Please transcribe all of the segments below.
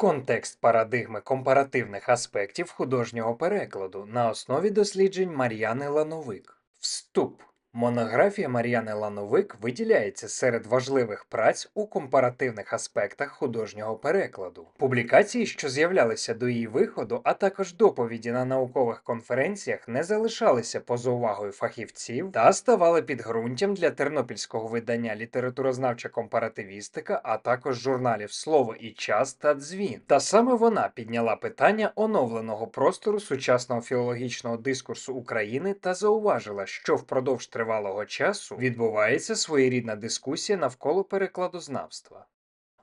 Контекст парадигми компаративних аспектів художнього перекладу на основі досліджень Мар'яни Лановик. Вступ. Монографія Мар'яни Лановик виділяється серед важливих праць у компаративних аспектах художнього перекладу. Публікації, що з'являлися до її виходу, а також доповіді на наукових конференціях, не залишалися поза увагою фахівців та ставали підґрунтям для тернопільського видання літературознавча компаративістика, а також журналів Слово і час та дзвін. Та саме вона підняла питання оновленого простору сучасного філологічного дискурсу України та зауважила, що впродовж тривалого часу відбувається своєрідна дискусія навколо перекладознавства.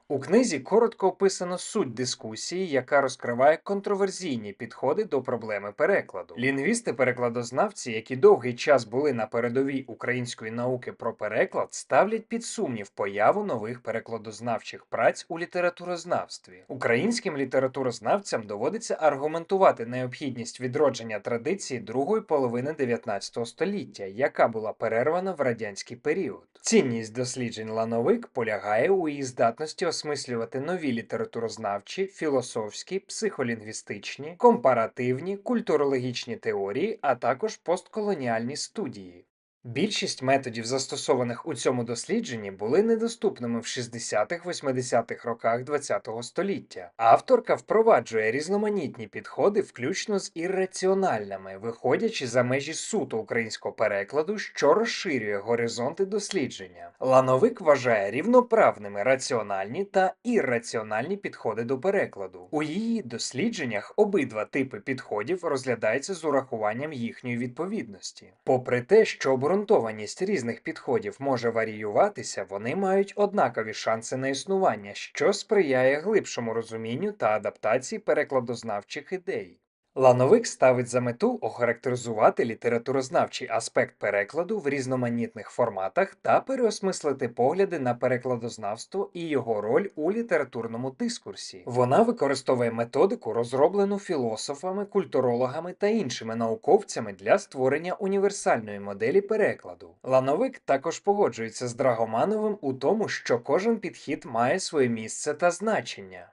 У книзі коротко описано суть дискусії, яка розкриває контроверсійні підходи до проблеми перекладу. Лінгвісти-перекладознавці, які довгий час були на передовій української науки про переклад, ставлять під сумнів появу нових перекладознавчих праць у літературознавстві. Українським літературознавцям доводиться аргументувати необхідність відродження традиції другої половини 19 століття, яка була перервана в радянський період. Цінність досліджень лановик полягає у її здатності осмислювати нові літературознавчі, філософські, психолінгвістичні, компаративні, культурологічні теорії, а також постколоніальні студії. Більшість методів, застосованих у цьому дослідженні, були недоступними в 60-80-х роках ХХ століття. Авторка впроваджує різноманітні підходи, включно з ірраціональними, виходячи за межі суто українського перекладу, що розширює горизонти дослідження. Лановик вважає рівноправними раціональні та ірраціональні підходи до перекладу. У її дослідженнях обидва типи підходів розглядаються з урахуванням їхньої відповідності. Попри те, що обґрунтованість різних підходів може варіюватися, вони мають однакові шанси на існування, що сприяє глибшому розумінню та адаптації перекладознавчих ідей. Лановик ставить за мету охарактеризувати літературознавчий аспект перекладу в різноманітних форматах та переосмислити погляди на перекладознавство і його роль у літературному дискурсі. Вона використовує методику, розроблену філософами, культурологами та іншими науковцями для створення універсальної моделі перекладу. Лановик також погоджується з Драгомановим у тому, що кожен підхід має своє місце та значення.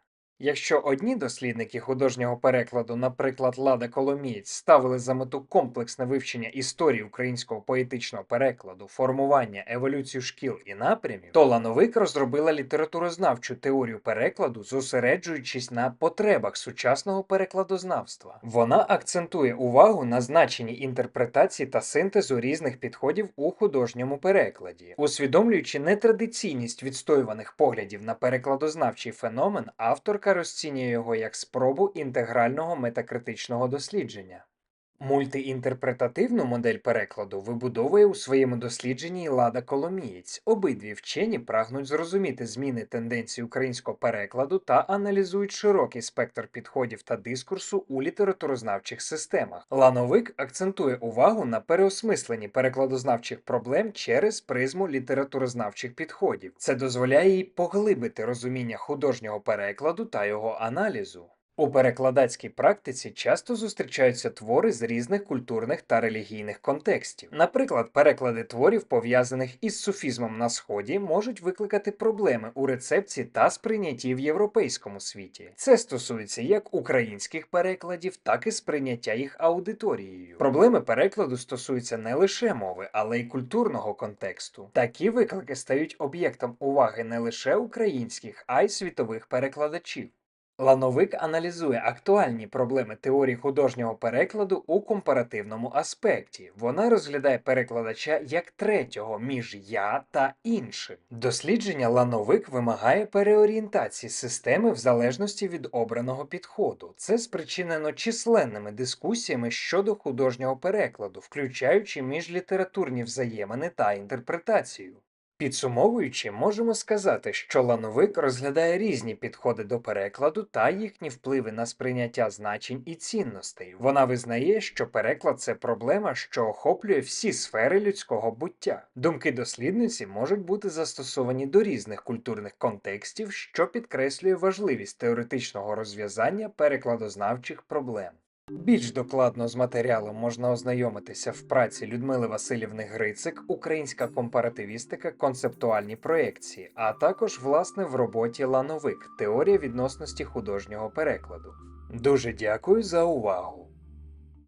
Якщо одні дослідники художнього перекладу, наприклад, Лада Коломієць, ставили за мету комплексне вивчення історії українського поетичного перекладу, формування, еволюцію шкіл і напрямів, то Лановик розробила літературознавчу теорію перекладу, зосереджуючись на потребах сучасного перекладознавства. Вона акцентує увагу на значенні інтерпретації та синтезу різних підходів у художньому перекладі, усвідомлюючи нетрадиційність відстоюваних поглядів на перекладознавчий феномен, авторка розцінює його як спробу інтегрального метакритичного дослідження. Мультиінтерпретативну модель перекладу вибудовує у своєму дослідженні Лада Коломієць. Обидві вчені прагнуть зрозуміти зміни тенденцій українського перекладу та аналізують широкий спектр підходів та дискурсу у літературознавчих системах. Лановик акцентує увагу на переосмисленні перекладознавчих проблем через призму літературознавчих підходів. Це дозволяє їй поглибити розуміння художнього перекладу та його аналізу. У перекладацькій практиці часто зустрічаються твори з різних культурних та релігійних контекстів. Наприклад, переклади творів, пов'язаних із суфізмом на сході, можуть викликати проблеми у рецепції та сприйнятті в європейському світі. Це стосується як українських перекладів, так і сприйняття їх аудиторією. Проблеми перекладу стосуються не лише мови, але й культурного контексту. Такі виклики стають об'єктом уваги не лише українських, а й світових перекладачів. Лановик аналізує актуальні проблеми теорії художнього перекладу у компаративному аспекті. Вона розглядає перекладача як третього між я та іншим. Дослідження лановик вимагає переорієнтації системи в залежності від обраного підходу. Це спричинено численними дискусіями щодо художнього перекладу, включаючи міжлітературні взаємини та інтерпретацію. Підсумовуючи, можемо сказати, що лановик розглядає різні підходи до перекладу та їхні впливи на сприйняття значень і цінностей. Вона визнає, що переклад це проблема, що охоплює всі сфери людського буття. Думки дослідниці можуть бути застосовані до різних культурних контекстів, що підкреслює важливість теоретичного розв'язання перекладознавчих проблем. Більш докладно з матеріалом можна ознайомитися в праці Людмили Васильівни Грицик, Українська компаративістика, концептуальні проекції, а також власне в роботі Лановик Теорія відносності художнього перекладу. Дуже дякую за увагу!